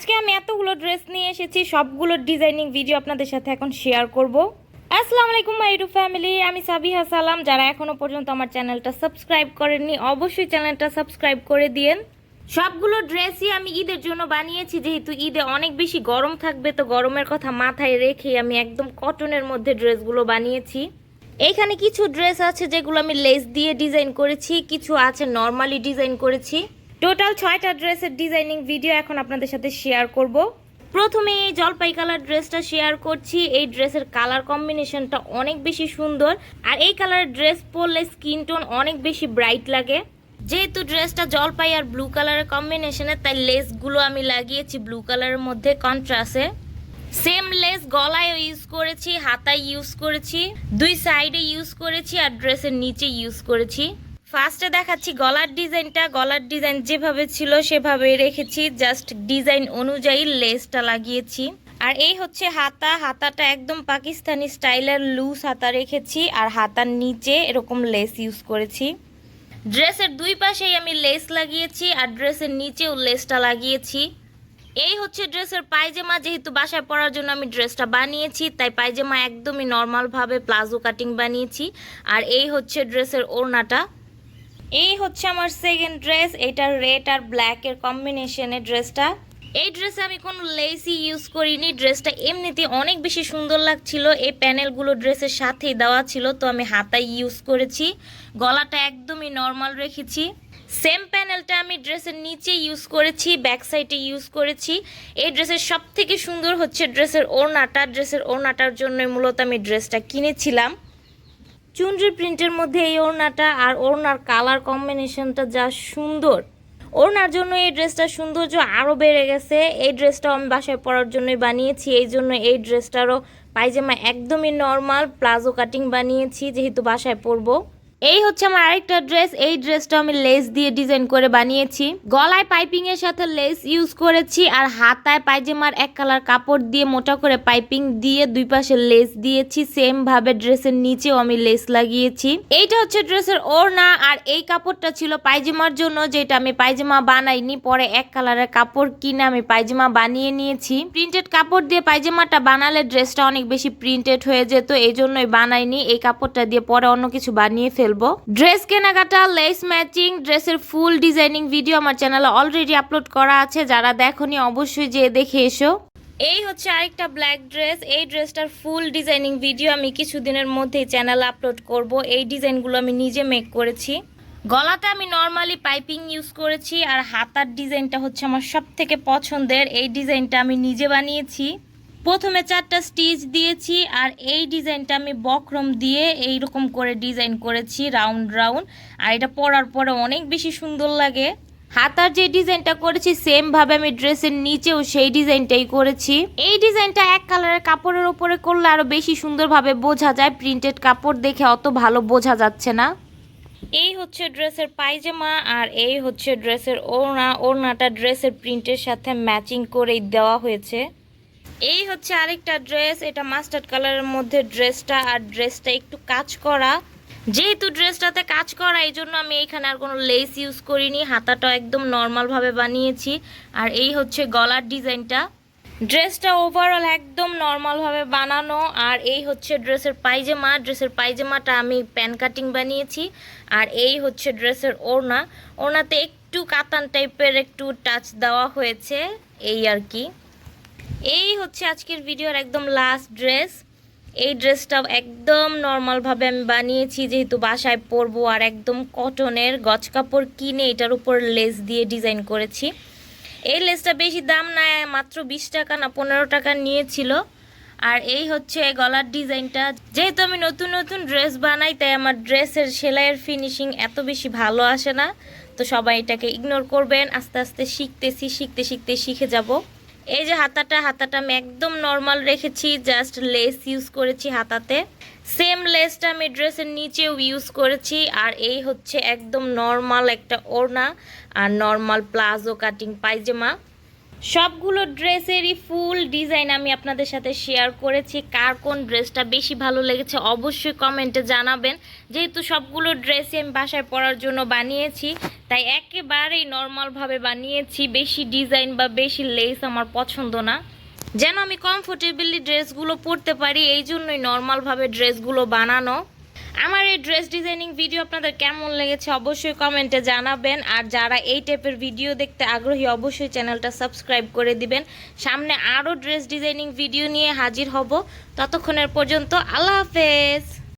আজকে আমি এতগুলো ড্রেস নিয়ে এসেছি, সবগুলো ডিজাইনিং ভিডিও আপনাদের সাথে এখন শেয়ার করব। আসসালামু আলাইকুম মাই ইউটিউব ফ্যামিলি আমি সাবিহা সালাম। যারা এখনও পর্যন্ত আমার চ্যানেলটা সাবস্ক্রাইব করেননি, অবশ্যই চ্যানেলটা সাবস্ক্রাইব করে দিয়েন। সবগুলো ড্রেসই আমি ঈদের জন্য বানিয়েছি, যেহেতু ঈদে অনেক বেশি গরম থাকবে, তো গরমের কথা মাথায় রেখে আমি একদম কটনের মধ্যে ড্রেসগুলো বানিয়েছি। এইখানে কিছু ড্রেস আছে যেগুলো আমি লেস দিয়ে ডিজাইন করেছি, কিছু আছে নর্মালি ডিজাইন করেছি। টোটাল ছয়টা ড্রেসের ডিজাইনিং ভিডিও এখন আপনাদের সাথে শেয়ার করব। প্রথমে এই জলপাই কালার ড্রেসটা শেয়ার করছি। এই ড্রেসের কালার কম্বিনেশনটা অনেক বেশি সুন্দর। আর এই কালারের ড্রেস পরলে স্কিন টোন অনেক বেশি ব্রাইট লাগে। যেহেতু ড্রেসটা জলপাই আর ব্লু কালারের কম্বিনেশনে তাই লেসগুলো আমি লাগিয়েছি ব্লু কালারের মধ্যে কন্ট্রাস্টে সেম লেস গলায় ইউজ করেছি, হাতায় ইউজ করেছি। দুই সাইডে ইউজ করেছি আর ড্রেসের নিচে ইউজ করেছি। ফার্স্টে দেখাচ্ছি গলার ডিজাইনটা। গলার ডিজাইন যেভাবে ছিল সেভাবে রেখেছি। জাস্ট ডিজাইন অনুযায়ী লেসটা লাগিয়েছি। আর এই হচ্ছে হাতা। হাতাটা একদম পাকিস্তানি স্টাইলের লুজ হাতা রেখেছি। আর হাতার নিচে এরকম লেস ইউজ করেছি। ড্রেসের দুই পাশেই আমি লেস লাগিয়েছি আর ড্রেসের নিচেও লেসটা লাগিয়েছি। এই হচ্ছে ড্রেসের পায়জামা। যেহেতু বাসায় পরার জন্য আমি ড্রেসটা বানিয়েছি, তাই পায়জামা একদমই নর্মালভাবে প্লাজো কাটিং বানিয়েছি। আর এই হচ্ছে ড্রেসের ওড়নাটা। এই হচ্ছে আমার সেকেন্ড ড্রেস এটা রেড আর ব্ল্যাকের কম্বিনেশনে ড্রেসটা এই ড্রেসে আমি কোনো লেসই ইউজ করিনি ড্রেসটা এমনিতে অনেক বেশি সুন্দর লাগছিল। এই প্যানেলগুলো ড্রেসের সাথেই দেওয়া ছিল, তো আমি হাতায় ইউজ করেছি। গলাটা একদমই নর্মাল রেখেছি। সেম প্যানেলটা আমি ড্রেসের নিচে ইউজ করেছি ব্যাক সাইডে ইউজ করেছি। এই ড্রেসের সব থেকে সুন্দর হচ্ছে ড্রেসের ওড়নাটা। ড্রেসের ওড়নাটার জন্যই মূলত আমি ড্রেসটা কিনেছিলাম। চুনরি প্রিন্টের মধ্যে এই ওড়নাটা আর ওড়নার কালার কম্বিনেশনটা যা সুন্দর। ওড়নার জন্য এই ড্রেসটা সৌন্দর্য আরও বেড়ে গেছে। এই ড্রেসটাও আমি বাসায় পরার জন্যই বানিয়েছি। এই জন্য এই ড্রেসটারও পায়জামা একদমই নর্মাল, প্লাজো কাটিং বানিয়েছি, যেহেতু বাসায় পরবো। এই হচ্ছে আমার আরেকটা ড্রেস এই ড্রেসটা আমি লেস দিয়ে ডিজাইন করে বানিয়েছি। গলায় পাইপিং এর সাথে লেস ইউজ করেছি আর হাতায় পায়জামার এক কালার কাপড় দিয়ে মোটা করে পাইপিং দিয়ে দুই পাশে লেস দিয়েছি। সেম ভাবে ড্রেসের নিচেও আমি লেস লাগিয়েছি। এইটা হচ্ছে ড্রেসের ওড়না আর এই কাপড়টা ছিল পায়জামার জন্য, যেটা আমি পায়জামা বানাইনি। পরে এক কালারের কাপড় কিনে আমি পায়জামা বানিয়ে নিয়েছি। প্রিন্টেড কাপড় দিয়ে পায়জামাটা বানালে ড্রেসটা অনেক বেশি প্রিন্টেড হয়ে যেত, এই জন্যই বানাইনি। এই কাপড়টা দিয়ে পরে অন্য কিছু বানিয়ে ফেলব ড্রেস কেনাকাটা লেস ম্যাচিং ড্রেসের ফুল ডিজাইনিং ভিডিও আমার চ্যানেলে অলরেডি আপলোড করা আছে। যারা দেখনি, অবশ্যই যেয়ে দেখে এসো। এই হচ্ছে আরেকটা ব্ল্যাক ড্রেস এই ড্রেসটার ফুল ডিজাইনিং ভিডিও আমি কিছুদিনের মধ্যেই চ্যানেলে আপলোড করব। এই ডিজাইনগুলো আমি নিজে মেক করেছি। গলাতে আমি নর্মালি পাইপিং ইউজ করেছি। আর হাতার ডিজাইনটা হচ্ছে আমার সব থেকে পছন্দের। এই ডিজাইনটা আমি নিজে বানিয়েছি। প্রথমে চারটা স্টিচ দিয়েছি আর এই ডিজাইনটা আমি বক্রম দিয়ে এই রকম করে ডিজাইন করেছি, রাউন্ড রাউন্ড। আর এটা পরার পরে অনেক বেশি সুন্দর লাগে। হাতার যে ডিজাইনটা করেছি সেম ভাবে আমি ড্রেসের নিচেও সেই ডিজাইনটাই করেছি। এই ডিজাইনটা এক কালারের কাপড়ের উপরে করলে আরও বেশি সুন্দরভাবে বোঝা যায়। প্রিন্টেড কাপড় দেখে অত ভালো বোঝা যাচ্ছে না। এই হচ্ছে ড্রেসের পায়জামা আর এই হচ্ছে ড্রেসের ওড়না। ওড়নাটা ড্রেসের প্রিন্টের সাথে ম্যাচিং করেই দেওয়া হয়েছে। এই হচ্ছে আরেকটা ড্রেস, এটা মাস্টার্ড কালারের মধ্যে ড্রেসটা, আর ড্রেসটা একটু কাজ করা। যেহেতু ড্রেসটাতে কাজ করা, এই জন্য আমি এখানে আর কোনো লেস ইউজ করিনি, হাতাটা একদম নর্মালভাবে বানিয়েছি। আর এই হচ্ছে গলার ডিজাইনটা। ড্রেসটা ওভারঅল একদম নর্মালভাবে বানানো, আর এই হচ্ছে ড্রেসের পায়জামা ড্রেসের পায়জামাটা আমি প্যান কাটিং বানিয়েছি, আর এই হচ্ছে ড্রেসের ওড়না। ওড়নাতে একটু কাতান টাইপের একটু টাচ দেওয়া হয়েছে, এই আর কি। এই হচ্ছে আজকের ভিডিওর একদম লাস্ট ড্রেস এই ড্রেসটা একদম নর্মালভাবে আমি বানিয়েছি, যেহেতু বাসায় পরবো আর একদম কটনের গজ কাপড় কিনে এটার উপর লেস দিয়ে ডিজাইন করেছি। এই লেসটা বেশি দাম না, মাত্র বিশ টাকা না পনেরো টাকা নিয়েছিল। আর এই হচ্ছে গলার ডিজাইনটা যেহেতু আমি নতুন নতুন ড্রেস বানাই, তাই আমার ড্রেসের সেলাইয়ের ফিনিশিং এত বেশি ভালো আসে না। তো সবাই এটাকে ইগনোর করবেন, আস্তে আস্তে শিখতেছি, শিখতে শিখতে শিখে যাব। এই যে হাতাটা হাতাটা আমি একদম নর্মাল রেখেছি জাস্ট লেস ইউজ করেছি হাতাতে। সেম লেসটা আমি ড্রেসের নিচেও ইউজ করেছি, আর এই হচ্ছে একদম নর্মাল একটা ওড়না, আর নর্মাল প্লাজো কাটিং পায়জামা। সবগুলো ড্রেসেরই ফুল ডিজাইন আমি আপনাদের সাথে শেয়ার করেছি। কার কোন ড্রেসটা বেশি ভালো লেগেছে অবশ্যই কমেন্টে জানাবেন। যেহেতু সবগুলো ড্রেসই আমি বাসায় পরার জন্য বানিয়েছি, তাই একেবারেই নর্মালভাবে বানিয়েছি। বেশি ডিজাইন বা বেশি লেস আমার পছন্দ না। যেন আমি কমফোর্টেবলি ড্রেসগুলো পরতে পারি, এই জন্যই নর্মালভাবে ড্রেসগুলো বানানো। আমার এই ড্রেস ডিজাইনিং ভিডিও আপনাদের কেমন লেগেছে অবশ্যই কমেন্টে জানাবেন। আর যারা এই টাইপের ভিডিও দেখতে আগ্রহী, অবশ্যই চ্যানেলটা সাবস্ক্রাইব করে দিবেন। সামনে আরও ড্রেস ডিজাইনিং ভিডিও নিয়ে হাজির হব। ততক্ষণের পর্যন্ত আল্লাহ হাফেজ।